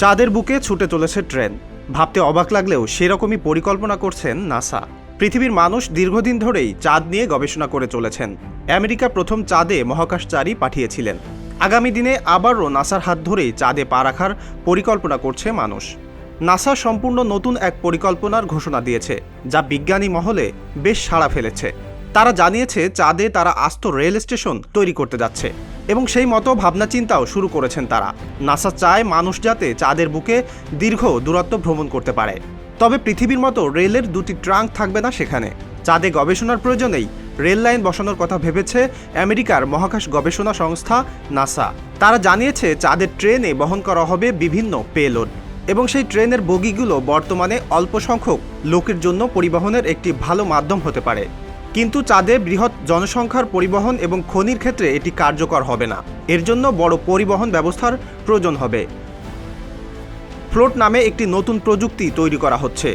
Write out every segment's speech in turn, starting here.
চাঁদের বুকে ছুটে চলেছে ট্রেন। ভাবতে অবাক লাগলেও সেরকমই পরিকল্পনা করছেন নাসা। পৃথিবীর মানুষ দীর্ঘদিন ধরেই চাঁদ নিয়ে গবেষণা করে চলেছেন। আমেরিকা প্রথম চাঁদে মহাকাশচারী পাঠিয়েছিলেন। আগামী দিনে আবারও নাসার হাত ধরেই চাঁদে পা রাখার পরিকল্পনা করছে মানুষ। নাসা সম্পূর্ণ নতুন এক পরিকল্পনার ঘোষণা দিয়েছে, যা বিজ্ঞানী মহলে বেশ সাড়া ফেলেছে। তারা জানিয়েছে চাঁদে তারা আস্ত রেল স্টেশন তৈরি করতে যাচ্ছে এবং সেই মতো ভাবনা চিন্তাও শুরু করেছেন তারা। নাসা চায় মানুষ যাতে চাঁদের বুকে দীর্ঘ দূরত্ব ভ্রমণ করতে পারে। তবে পৃথিবীর মতো রেলের দুটি ট্রাঙ্ক থাকবে না সেখানে। চাঁদে গবেষণার প্রয়োজনেই রেল লাইন বসানোর কথা ভেবেছে আমেরিকার মহাকাশ গবেষণা সংস্থা নাসা। তারা জানিয়েছে চাঁদের ট্রেনে বহন করা হবে বিভিন্ন পেলোড এবং সেই ট্রেনের বগিগুলো বর্তমানে অল্প সংখ্যক লোকের জন্য পরিবহনের একটি ভালো মাধ্যম হতে পারে। কিন্তু চাঁদে বৃহৎ জনসংখ্যার পরিবহন এবং খনির ক্ষেত্রে এটি কার্যকর হবে না। এর জন্য বড় পরিবহন ব্যবস্থার প্রয়োজন হবে। ফ্লোট নামে একটি নতুন প্রযুক্তি তৈরি করা হচ্ছে।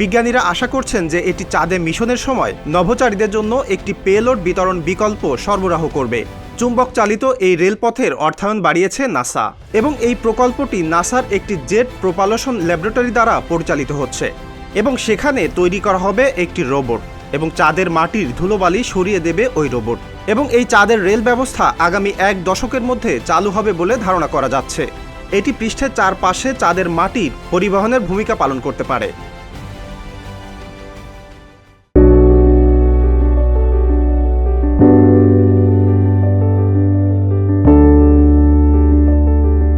বিজ্ঞানীরা আশা করছেন যে এটি চাঁদে মিশনের সময় নভোচারীদের জন্য একটি পেলোড বিতরণ বিকল্প সরবরাহ করবে। চুম্বক চালিত এই রেলপথের অর্থায়ন বাড়িয়েছে নাসা এবং এই প্রকল্পটি নাসার একটি জেট প্রোপালশন ল্যাবরেটরি দ্বারা পরিচালিত হচ্ছে এবং সেখানে তৈরি করা হবে একটি রোবট। এবং চাঁদের মাটির ধুলোবালি সরিয়ে দেবে ওই রোবট। এবং এই চাঁদের রেল ব্যবস্থা আগামী এক দশকের মধ্যে চালু হবে বলে ধারণা করা যাচ্ছে। এটি পৃষ্ঠের চারপাশে চাঁদের মাটির পরিবহনের ভূমিকা পালন করতে পারে।